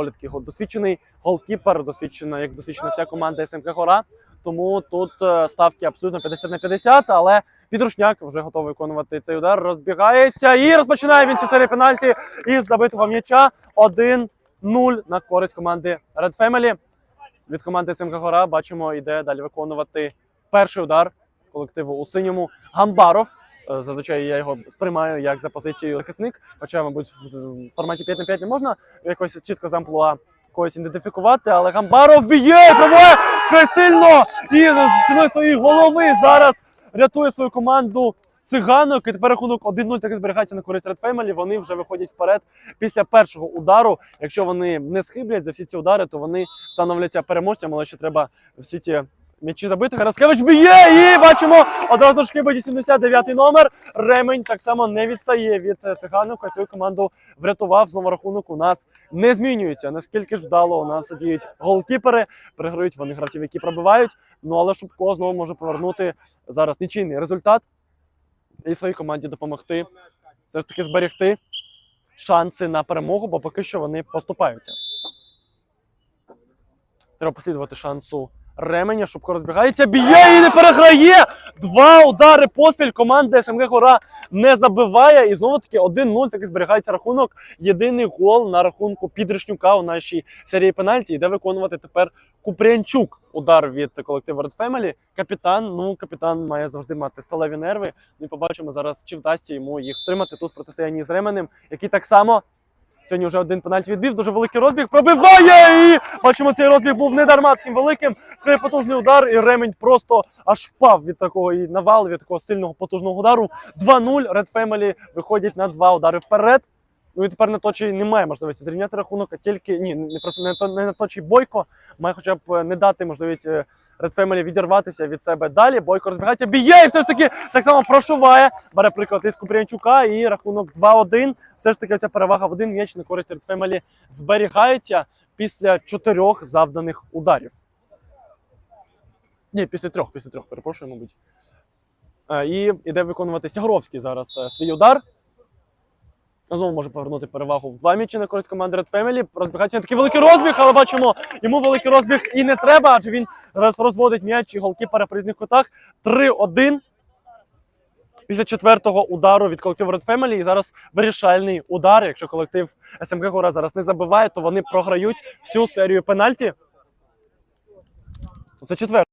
доволі такий гол- досвідчений голкіпер, досвідчена, як досвідчена вся команда СМК Гора. Тому тут е, ставки абсолютно 50 на 50, але Підрушняк вже готовий виконувати цей удар. Розбігається і розпочинає він цю серію пенальті із забитого м'яча 1-0 на користь команди Red Family. Від команди СМК Гора бачимо, йде далі виконувати перший удар колективу у синьому Гамбаров. Е, Зазвичай я його сприймаю як за позицією захисник, хоча, мабуть, в форматі 5 на 5 не можна якось чітко з амплуа когось ідентифікувати, але Гамбаров б'є, пробує сильно і ціною своєї голови зараз рятує свою команду циганок. І тепер рахунок 1-0 таки зберігається на користь Red Family. Вони вже виходять вперед після першого удару. Якщо вони не схиблять за всі ці удари, то вони становляться переможцями, але ще треба всі ці м'ячі забити. Хараскевич б'є і бачимо одразу ж хибить 79-й номер. Ремень так само не відстає від е, циганок. А команду врятував. Знову рахунок у нас не змінюється. Наскільки ж вдало у нас діють голкіпери, переграють вони гравців, які пробивають. Ну але Шубко знову може повернути зараз нічийний результат і своїй команді допомогти все ж таки зберегти шанси на перемогу, бо поки що вони поступаються. Треба послідувати шансу Ременя. Шубко розбігається, б'є і не переграє. Два удари поспіль. Команда СМГ Гора не забиває. І знову таки 1-0 таки зберігається рахунок. Єдиний гол на рахунку Підришнюка у нашій серії пенальті. Йде виконувати тепер Купрянчук. Удар від колективу Red Family. Капітан. Ну, капітан має завжди мати сталеві нерви. І побачимо зараз, чи вдасться йому їх втримати тут в протистоянні з Ременем, який так само. Сьогодні вже один пенальті відбив, дуже великий розбіг. Пробиває! І бачимо, цей розбіг був не дарма таким великим. Це потужний удар, і ремень просто аж впав від такого і навалу, від такого сильного потужного удару. 2-0. Red Family виходять на два удари вперед. Ну і тепер на точі немає можливості зрівняти рахунок, а тільки ні, не просто не, не на точі Бойко. Має хоча б е, не дати можливість е, Red Family відірватися від себе далі. Бойко розбігається, б'є і все ж таки так само прошуває. Бере приклад із Купрянчука і рахунок 2-1. Все ж таки ця перевага в один м'яч на користь Red Family зберігається після чотирьох завданих ударів. Ні, після трьох, після трьох, перепрошую, мабуть. Е, І іде виконувати Сягровський зараз свій удар. Знову може повернути перевагу в два м'ячі на користь команди Red Family. Розбігається на такий великий розбіг, але бачимо, йому великий розбіг і не треба, адже він розводить м'яч і голкіпера по різних кутах. 3-1 після четвертого удару від колективу Red Family. І зараз вирішальний удар. Якщо колектив СМГ Гора зараз не забиває, то вони програють всю серію пенальті. Це четвертий.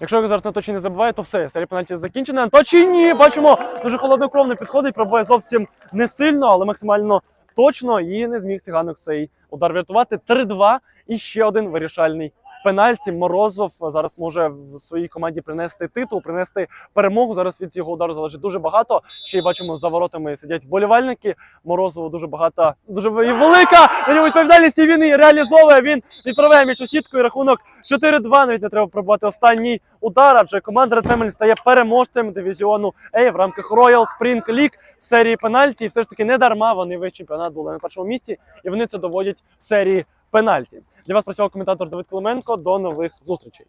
Якщо його зараз точі не забуває, то все, серія пенальті закінчена. Анточій ні, бачимо, дуже холоднокровно підходить, пробує зовсім не сильно, але максимально точно. І не зміг циганок цей удар врятувати. 3-2 і ще один вирішальний пенальті. Морозов зараз може в своїй команді принести титул, принести перемогу. Зараз від його удару залежить дуже багато. Ще й бачимо, за воротами сидять вболівальники. Морозову дуже багато, дуже велика. Відповідальність і він її реалізовує. Він відправляє м'яч у сітку і рахунок 4-2. Навіть не треба пробувати останній удар. Адже команда Family стає переможцем дивізіону A в рамках Royal Spring League в серії пенальті. І все ж таки не дарма. Вони весь чемпіонат були на першому місці, і вони це доводять в серії пенальті. Для вас працював коментатор Давид Клименко. До нових зустрічей.